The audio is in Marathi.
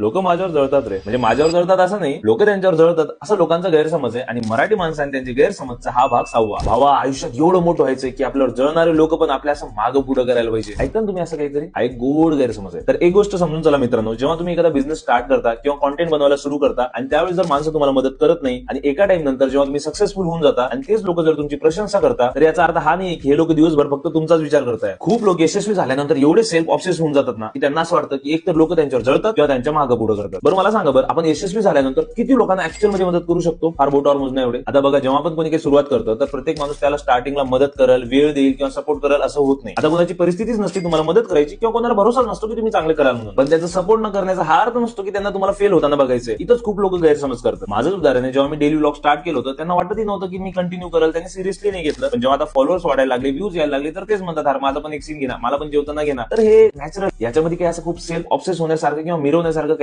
लोक माझ्यावर जळतात रे. म्हणजे माझ्यावर जळतात असं नाही लोक त्यांच्यावर जळतात असं लोकांचा गैरसमज आहे. आणि मराठी माणसाने त्यांची गैरसमजचा हा भाग सहावा. भावा आयुष्यात एवढं मोठं व्हायचं की आपल्यावर जळणारे लोक पण आपल्या असं मागं पुढं करायला पाहिजे. ऐकता ना तुम्ही असं काहीतरी? हा एक गोड गैरसमज आहे. तर एक गोष्ट समजून चला मित्रांनो जेव्हा तुम्ही एखादा बिझनेस स्टार्ट करता किंवा कॉन्टेंट बनवायला सुरू करता आणि त्यावेळी जर माणसं तुम्हाला मदत करत नाही आणि एका टाइम नंतर जेव्हा तुम्ही सक्सेसफुल होऊन जाता आणि तेच लोक जर तुमची प्रशंसा करता तर याचा अर्थ हा नाही की हे लोक दिवसभर फक्त तुमचाच विचार करताय खूप लोक यशस्वी झाल्यानंतर एवढे सेल्फ ऑप्सेस होऊन जातात ना की त्यांना असं वाटतं की एक तर लोक त्यांच्यावर जळतात किंवा त्यांच्या मागं पुढे करतात. बरं मला सांगा बरं आपण यशस्वी झाल्यानंतर किती लोकांना ऍक्च्युअलमध्ये मदत करू शकतो? फार बोटावर मोजण्या एवढे. आता बघा जेव्हा आपण कोणी काही सुरुवात करतो तर प्रत्येक माणूस त्याला स्टार्टिंगला मदत करेल वेळ देईल किंवा सपोर्ट करेल असं होत नाही. आता कोणाची परिस्थितीच नसते तुम्हाला मदत करायची किंवा कोणाला भरोसा नसतो की तुम्ही चांगले कराल म्हणून. पण त्याचा सपोर्ट न करण्याचा हा अर्थ नसतो की त्यांना तुम्हाला फेल होताना बघायचं इथंच खूप लोक गैरसमज करतात. माझंच उदाहरण आहे जेव्हा मी डेली ब्लॉग स्टार्ट केलं होतं त्यांना वाटतही नव्हतं की मी कंटिन्यू करेल त्यांनी सिरियसली नाही घेतलं. पण जेव्हा आता फॉलोअर्स वाढायला लागले व्ह्यूज यायला लागले तर तेच म्हणतात माझा पण एक सीन घेणार मला पण जेवताना घेणार तर हे नॅचरल याच्यामध्ये काही असं खूप सेल्फ ऑप्सेस होण्यासारखं किंवा मिरवण्यासारखं